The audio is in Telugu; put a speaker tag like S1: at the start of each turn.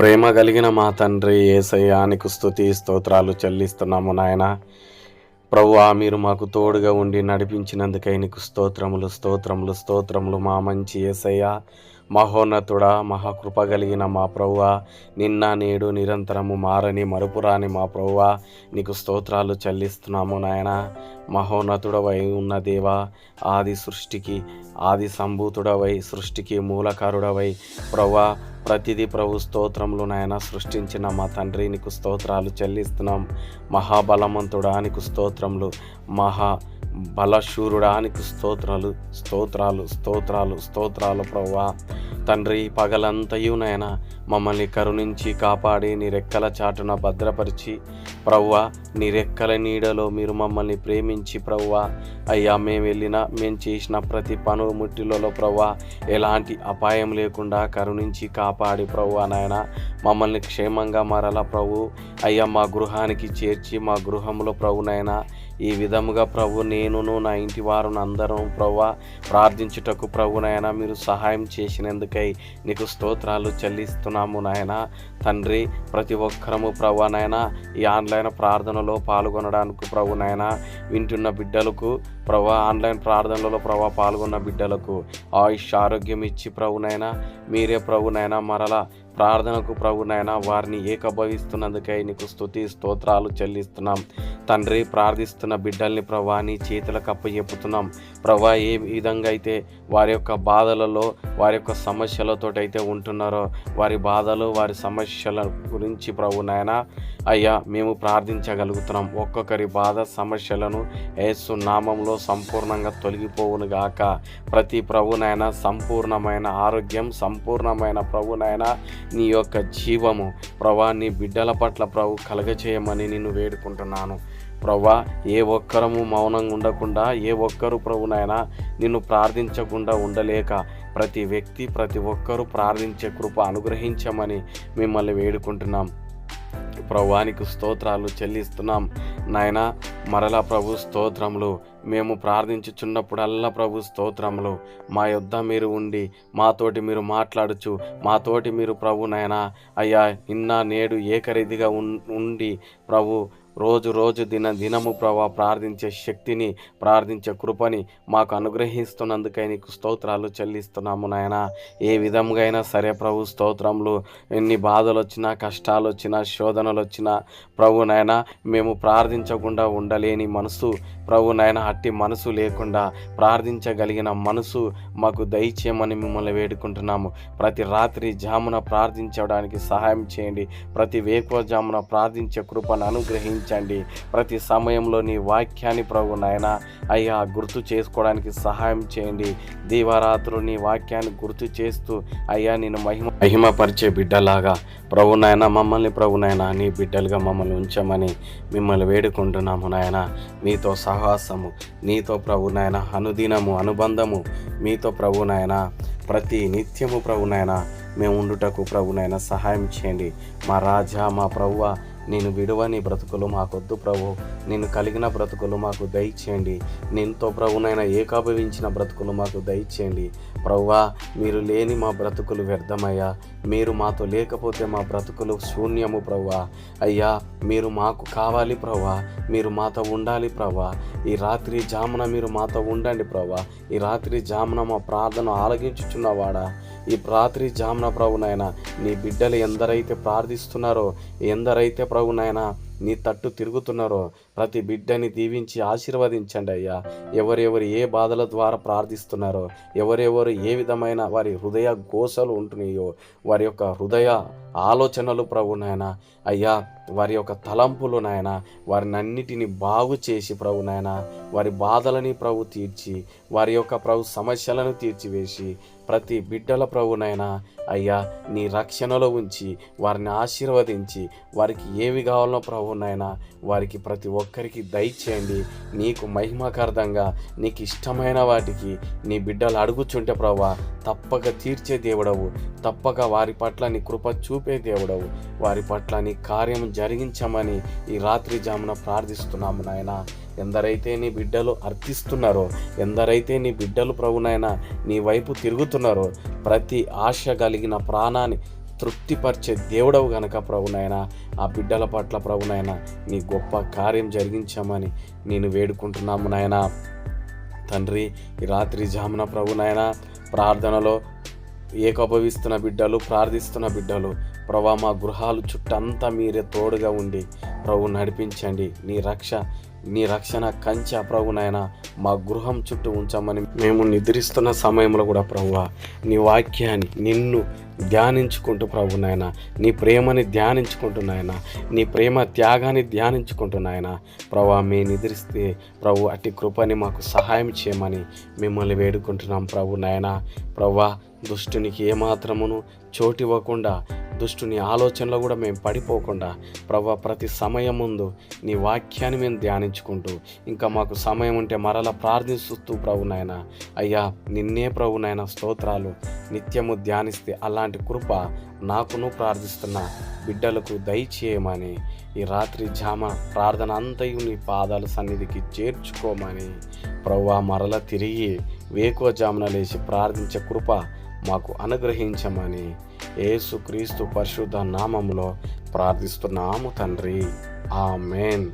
S1: ప్రేమ కలిగిన మా తండ్రి ఏసయానికి స్థుతి స్తోత్రాలు చెల్లిస్తున్నాము నాయన. ప్రభువా మీరు మాకు తోడుగా ఉండి నడిపించినందుకై నీకు స్తోత్రములు స్తోత్రములు స్తోత్రములు మా మంచి ఏసయ్య. మహోన్నతుడా మహాకృప కలిగిన మా ప్రభువ నిన్న నేడు నిరంతరము మారని మరుపురాని మా ప్రభువ నీకు స్తోత్రాలు చెల్లిస్తున్నాము నాయన. మహోన్నతుడవై ఉన్న దేవా ఆది సృష్టికి ఆది సంభూతుడవై సృష్టికి మూలకారుడవై ప్రవ్వా ప్రతిదీ ప్రభు స్తోత్రములు నాయన సృష్టించిన మా తండ్రి నీకు స్తోత్రాలు చెల్లిస్తున్నాం. మహాబలవంతుడా నీకు స్తోత్రములు. మహా బలశూరుడానికి స్తోత్రాలు స్తోత్రాలు స్తోత్రాలు స్తోత్రాలు ప్రవ్వా. తండ్రి పగలంతయు నాయన మమ్మల్ని కరుణించి కాపాడి నీ రెక్కల చాటున భద్రపరిచి. ప్రవ్వా నీ రెక్కల నీడలో మీరు మమ్మల్ని ప్రేమించి ప్రవ్వా. అయ్యా మేము వెళ్ళిన మేము చేసిన ప్రతి పను ముట్టిలలో ప్రవ్వా. ఎలాంటి అపాయం లేకుండా కరుణించి కాపాడి ప్రవ్వా నాయన. మమ్మల్ని క్షేమంగా మరల ప్రభు అయ్యా మా గృహానికి చేర్చి మా గృహంలో ప్రభు ఈ విధముగా ప్రభు నేనును నా ఇంటి వారు అందరం ప్రభు ప్రార్థించుటకు ప్రభు నాయన మీరు సహాయం చేసినందుకై నీకు స్తోత్రాలు చెల్లిస్తున్నాము నాయన. తండ్రి ప్రతి ఒక్కరము ప్రభు నాయన ఈ ఆన్లైన్ ప్రార్థనలో పాల్గొనడానికి ప్రభు నాయన వింటున్న బిడ్డలకు ప్రభా ఆన్లైన్ ప్రార్థనలలో ప్రభా పాల్గొన్న బిడ్డలకు ఆయుష్ ఆరోగ్యం ఇచ్చి ప్రభునైనా మీరే ప్రభునైనా మరలా ప్రార్థనకు ప్రభునైనా వారిని ఏకభవిస్తున్నందుకై నీకు స్తుతి స్తోత్రాలు చెల్లిస్తున్నాం. తండ్రి ప్రార్థిస్తున్న బిడ్డల్ని ప్రభా నీ చేతులకు అప్పచెప్పుతున్నాం ప్రభా ఏ విధంగా అయితే వారి యొక్క బాధలలో వారి యొక్క సమస్యలతో అయితే ఉంటున్నారో వారి బాధలు వారి సమస్యల గురించి ప్రభు నాయన అయ్యా మేము ప్రార్థించగలుగుతున్నాం. ఒక్కొక్కరి బాధ సమస్యలను యేసు నామంలో సంపూర్ణంగా తొలగిపోవును గాక. ప్రతి ప్రభునైనా సంపూర్ణమైన ఆరోగ్యం సంపూర్ణమైన ప్రభునైనా నీ యొక్క జీవము ప్రభా నీ బిడ్డల పట్ల ప్రభు కలగచేయమని నిన్ను వేడుకుంటున్నాను. ప్రభా ఏ ఒక్కరము మౌనంగా ఉండకుండా ఏ ఒక్కరు ప్రభునైనా నిన్ను ప్రార్థించకుండా ఉండలేక ప్రతి వ్యక్తి ప్రతి ఒక్కరూ ప్రార్థించే కృప అనుగ్రహించమని మిమ్మల్ని వేడుకుంటున్నాం. ప్రభువానికి స్తోత్రాలు చెల్లిస్తున్నాం. నాయన మరలా ప్రభు స్తోత్రములు. మేము ప్రార్థించుచున్నప్పుడల్లా ప్రభు స్తోత్రములు. మా యొద్ద మీరు ఉండి మాతోటి మీరు మాట్లాడుచు మాతోటి మీరు ప్రభు నాయన అయ్యా నిన్న నేడు ఏకరీతిగా ఉండి ప్రభు రోజు రోజు దిన దినము ప్రభా ప్రార్థించే శక్తిని ప్రార్థించే కృపని మాకు అనుగ్రహిస్తున్నందుకై నీకు స్తోత్రాలు చెల్లిస్తున్నాము నాయన. ఏ విధంగా అయినా సరే ప్రభు స్తోత్రములు ఎన్ని బాధలు వచ్చినా కష్టాలు వచ్చినా శోధనలు వచ్చినా ప్రభు నాయన మేము ప్రార్థించకుండా ఉండలేని మనసు ప్రభు నాయన అట్టి మనసు లేకుండా ప్రార్థించగలిగిన మనసు మాకు దయచేయమని మిమ్మల్ని వేడుకుంటున్నాము. ప్రతి రాత్రి జామున ప్రార్థించడానికి సహాయం చేయండి. ప్రతి వేకువ జామున ప్రార్థించే కృపను అనుగ్రహించండి ప్రతి సమయంలో నీ వాక్యాన్ని ప్రభు నాయన అయ్యా గుర్తు చేసుకోవడానికి సహాయం చేయండి. దీవారాత్రులు నీ వాక్యాన్ని గుర్తు చేస్తూ అయ్యా నేను మహిమ మహిమపరిచే బిడ్డలాగా ప్రభు నాయన మమ్మల్ని ప్రభు నాయన నీ బిడ్డలుగా మమ్మల్ని ఉంచమని మిమ్మల్ని వేడుకుంటున్నాము నాయన. మీతో సహాసము నీతో ప్రభు నాయన అనుదినము అనుబంధము మీతో ప్రభు నాయన ప్రతి నిత్యము ప్రభు నాయన మేము ఉండుటకు ప్రభునైనా సహాయం చేయండి. మా రాజా మా ప్రభువ నేను విడువని బ్రతుకులు మాకొద్దు ప్రభు. నేను కలిగిన బ్రతుకులు మాకు దయచేయండి. నేనుతో ప్రభునైనా ఏకాభవించిన బ్రతుకులు మాకు దయచేయండి. ప్రవ్వా మీరు లేని మా బ్రతుకులు వ్యర్థమయ్యా. మీరు మాతో లేకపోతే మా బ్రతుకులు శూన్యము ప్రవ్వా. అయ్యా మీరు మాకు కావాలి ప్రవ్వా. మీరు మాతో ఉండాలి ప్రవ్వా. ఈ రాత్రి జామున మీరు మాతో ఉండండి ప్రవ్వా. ఈ రాత్రి జామున మా ప్రార్థన ఆలగించుచున్నవాడా ఈ రాత్రి జామున ప్రభునైనా నీ బిడ్డలు ఎందరైతే ప్రార్థిస్తున్నారో ఎందరైతే ప్రభునైనా నీ తట్టు తిరుగుతున్నారో ప్రతి బిడ్డని దీవించి ఆశీర్వదించండి అయ్యా. ఎవరెవరు ఏ బాధల ద్వారా ప్రార్థిస్తున్నారో ఎవరెవరు ఏ విధమైన వారి హృదయ గోసలు ఉంటున్నాయో వారి యొక్క హృదయ ఆలోచనలు ప్రభు నాయన అయ్యా వారి యొక్క తలంపులు నాయన వారిని అన్నిటిని బాగు చేసి ప్రభు నాయన వారి బాధలని ప్రభు తీర్చి వారి యొక్క ప్రభు సమస్యలను తీర్చివేసి ప్రతి బిడ్డల ప్రభునైనా అయ్యా నీ రక్షణలో ఉంచి వారిని ఆశీర్వదించి వారికి ఏవి కావాలో ప్రభునైనా వారికి ప్రతి ఒక్కరికి దయచేయండి నీకు మహిమకార్థంగా నీకు ఇష్టమైన వాటికి నీ బిడ్డలు అడుగుచుంటే ప్రభా తప్పక తీర్చే దేవుడవు. తప్పక వారి పట్ల నీ కృప చూపే దేవుడవు. వారి పట్ల నీ కార్యం జరిగించమని ఈ రాత్రి జామున ప్రార్థిస్తున్నాము నాయన. ఎందరైతే నీ బిడ్డలు అర్థిస్తున్నారో ఎందరైతే నీ బిడ్డలు ప్రభునైనా నీ వైపు తిరుగుతున్నారో ప్రతి ఆశ కలిగిన ప్రాణాన్ని తృప్తిపరిచే దేవుడవు గనక ప్రభునైనా ఆ బిడ్డల పట్ల ప్రభునైనా నీ గొప్ప కార్యం జరిగించామని నేను వేడుకుంటున్నాము నాయనా. తండ్రి ఈ రాత్రి జామున ప్రభునైనా ప్రార్థనలో ఏకోపవిస్తున్న బిడ్డలు ప్రార్థిస్తున్న బిడ్డలు ప్రభా మా గృహాలు చుట్టంతా మీరే తోడుగా ఉండి ప్రభు నడిపించండి. నీ రక్ష నీ రక్షణ కంచె ప్రభునైనా మా గృహం చుట్టూ ఉంచమని మేము నిద్రిస్తున్న సమయంలో కూడా ప్రభువ నీ వాక్యాన్ని నిన్ను ధ్యానించుకుంటూ ప్రభునైనా నీ ప్రేమని ధ్యానించుకుంటున్నాయన నీ ప్రేమ త్యాగాన్ని ధ్యానించుకుంటున్నాయన ప్రభా మీ నిద్రిస్తే ప్రభు అట్టి కృపని మాకు సహాయం చేయమని మిమ్మల్ని వేడుకుంటున్నాం ప్రభు నాయన. ప్రభా దుష్టునికి ఏమాత్రమును చోటివ్వకుండా దుష్టుని ఆలోచనలో కూడా మేము పడిపోకుండా ప్రభా ప్రతి సమయం ముందు నీ వాక్యాన్ని మేము ధ్యానించుకుంటూ ఇంకా మాకు సమయం ఉంటే మరలా ప్రార్థిస్తూ ప్రభునైనా అయ్యా నిన్నే ప్రభునైనా స్తోత్రాలు. నిత్యము ధ్యానిస్తే అలాంటి కృప నాకును ప్రార్థిస్తున్న బిడ్డలకు దయచేయమని ఈ రాత్రి జామ ప్రార్థన అంతయు నీ పాదాల సన్నిధికి చేర్చుకోమని ప్రవ్వా మరల తిరిగి వేకువ జామున లేచి ప్రార్థించే కృప మాకు అనుగ్రహించమని ఏసుక్రీస్తు పరిశుద్ధ నామములో ప్రార్థిస్తున్నాము తండ్రి. ఆమెన్.